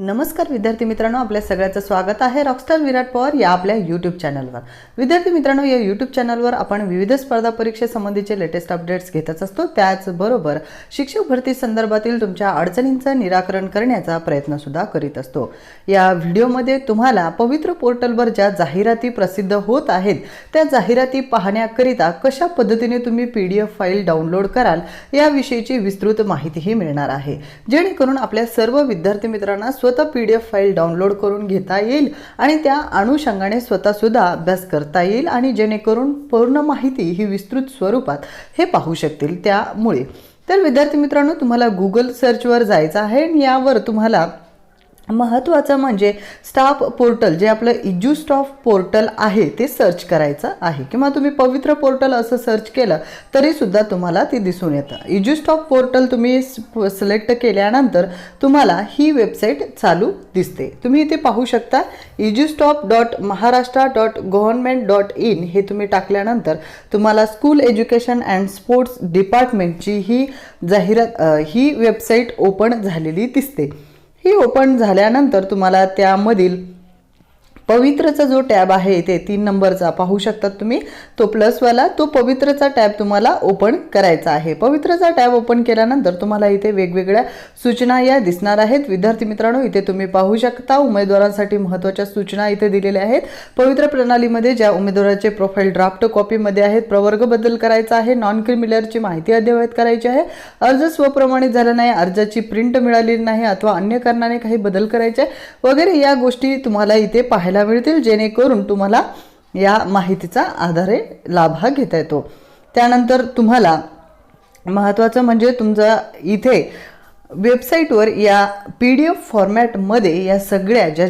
नमस्कार विद्यार्थी मित्रांनो आपल्या सगळ्याचं स्वागत आहे रॉकस्टार विराट पवार या आपल्या यूट्यूब चॅनलवर विद्यार्थी मित्रांनो या यूट्यूब चॅनलवर आपण विविध स्पर्धा परीक्षेसंबंधीचे लेटेस्ट अपडेट्स घेतच असतो. त्याचबरोबर शिक्षक भरती संदर्भातील तुमच्या अडचणींचं निराकरण करण्याचा प्रयत्नसुद्धा करीत असतो. या व्हिडिओमध्ये तुम्हाला पवित्र पोर्टलवर ज्या जाहिराती प्रसिद्ध होत आहेत त्या जाहिराती पाहण्याकरिता कशा पद्धतीने तुम्ही P D F file download कराल याविषयीची विस्तृत माहितीही मिळणार आहे. जेणेकरून आपल्या सर्व विद्यार्थी मित्रांना स्व स्वतः P D F file download करून घेता येईल आणि त्या अनुषंगाने स्वतःसुद्धा अभ्यास करता येईल आणि जेणेकरून पूर्ण माहिती ही विस्तृत स्वरूपात हे पाहू शकतील त्यामुळे. तर विद्यार्थी मित्रांनो तुम्हाला गुगल सर्चवर जायचं आहे आणि यावर तुम्हाला महत्त्वाचं म्हणजे स्टाफ पोर्टल जे आपलं इजू स्टाफ पोर्टल आहे ते सर्च करायचं आहे. किंवा तुम्ही पवित्र पोर्टल असं सर्च केलं तरीसुद्धा तुम्हाला ते दिसून येतं. इजू स्टाफ पोर्टल तुम्ही सिलेक्ट केल्यानंतर तुम्हाला ही वेबसाईट चालू दिसते. तुम्ही इथे पाहू शकता edu stop dot Maharashtra dot government dot in हे तुम्ही टाकल्यानंतर तुम्हाला स्कूल एज्युकेशन अँड स्पोर्ट्स डिपार्टमेंटची ही जाहिरात ही वेबसाईट ओपन झालेली दिसते. ही ओपन झाल्यानंतर तुम्हाला त्यामधील पवित्रचा जो टॅब आहे इथे तीन नंबरचा पाहू शकतात तुम्ही. तो प्लसवाला तो पवित्रचा टॅब तुम्हाला ओपन करायचा आहे. पवित्रचा टॅब ओपन केल्यानंतर तुम्हाला इथे वेगवेगळ्या सूचना या दिसणार आहेत. विद्यार्थी मित्रांनो इथे तुम्ही पाहू शकता उमेदवारांसाठी महत्त्वाच्या सूचना इथे दिलेल्या आहेत. पवित्र प्रणालीमध्ये ज्या उमेदवाराचे प्रोफाईल ड्राफ्ट कॉपीमध्ये आहेत प्रवर्ग बदल करायचा आहे नॉन क्रिमिलरची माहिती अद्ययावत करायची आहे. अर्ज स्वप्रमाणित झाला नाही अर्जाची प्रिंट मिळालेली नाही अथवा अन्य कारणाने काही बदल करायचे आहे. वगैरे या गोष्टी तुम्हाला इथे पाहायला मिळतील जेणेकरून तुम्हाला या माहितीचा आधारे लाभ हा घेता येतो. त्यानंतर तुम्हाला महत्त्वाचं म्हणजे तुमचा इथे वेबसाईटवर या पी डी एफ फॉर्मॅटमध्ये या सगळ्या ज्या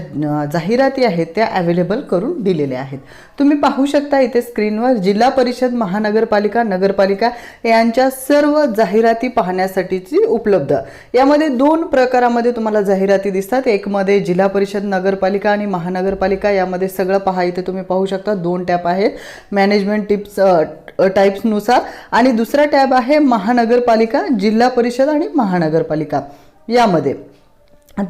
जाहिराती आहेत त्या अवेलेबल करून दिलेल्या आहेत. तुम्ही पाहू शकता इथे स्क्रीनवर जिल्हा परिषद महानगरपालिका नगरपालिका यांच्या सर्व जाहिराती पाहण्यासाठीची उपलब्ध. यामध्ये दोन प्रकारामध्ये तुम्हाला जाहिराती दिसतात. एकमध्ये जिल्हा परिषद नगरपालिका आणि महानगरपालिका. यामध्ये सगळं पहा इथे तुम्ही पाहू शकता दोन टॅप आहेत. मॅनेजमेंट टिप्स टाईप्सनुसार आणि दुसरा टॅब आहे महानगरपालिका जिल्हा परिषद आणि महानगरपालिका. यामध्ये.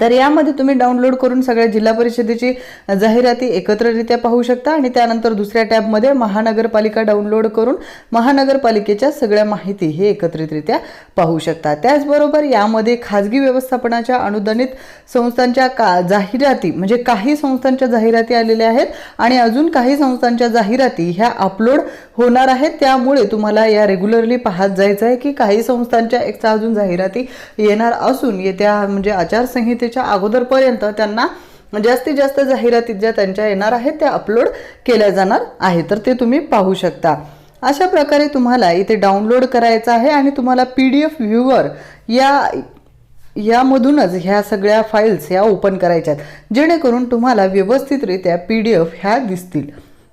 तर यामध्ये तुम्ही डाउनलोड करून सगळ्या जिल्हा परिषदेची जाहिराती एकत्ररित्या पाहू शकता आणि त्यानंतर दुसऱ्या टॅबमध्ये महानगरपालिका डाउनलोड करून महानगरपालिकेच्या सगळ्या माहिती हे एकत्रितरित्या पाहू शकता. त्याचबरोबर यामध्ये खाजगी व्यवस्थापनाच्या अनुदानित संस्थांच्या का जाहिराती म्हणजे काही संस्थांच्या जाहिराती आलेल्या आहेत आणि अजून काही संस्थांच्या जाहिराती ह्या अपलोड होणार आहेत त्यामुळे तुम्हाला या रेग्युलरली पाहत जायचं आहे की काही संस्थांच्या एकचा अजून जाहिराती येणार असून येत्या म्हणजे आचारसंहितेच्या अगोदरपर्यंत त्यांना जास्तीत जास्त जाहिराती ज्या त्यांच्या येणार आहेत त्या अपलोड केल्या जाणार आहे तर ते तुम्ही पाहू शकता. अशा प्रकारे तुम्हाला इथे डाउनलोड करायचं आहे आणि तुम्हाला पी डी एफ व्ह्यूवर या यामधूनच ह्या सगळ्या फाईल्स ह्या ओपन करायच्या आहेत जेणेकरून तुम्हाला व्यवस्थितरित्या पी डी एफ ह्या दिसतील.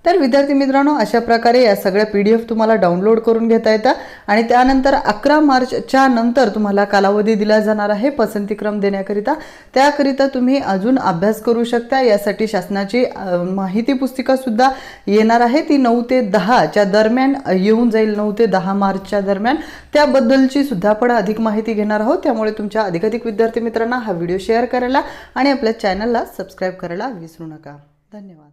तर विद्यार्थी मित्रांनो अशा प्रकारे या सगळ्या पी डी एफ तुम्हाला डाउनलोड करून घेता येतात आणि त्यानंतर अकरा मार्चच्या नंतर तुम्हाला कालावधी दिला जाणार आहे पसंतीक्रम देण्याकरिता. त्याकरिता तुम्ही अजून अभ्यास करू शकता. यासाठी शासनाची माहिती पुस्तिका सुद्धा येणार आहे. ती नऊ ते दहाच्या दरम्यान येऊन जाईल नऊ ते दहा मार्चच्या दरम्यान. त्याबद्दलची सुद्धा आपण अधिक माहिती घेणार आहोत. त्यामुळे तुमच्या अधिकाधिक विद्यार्थी मित्रांना हा व्हिडिओ शेअर करायला आणि आपल्या चॅनलला सबस्क्राईब करायला विसरू नका. धन्यवाद.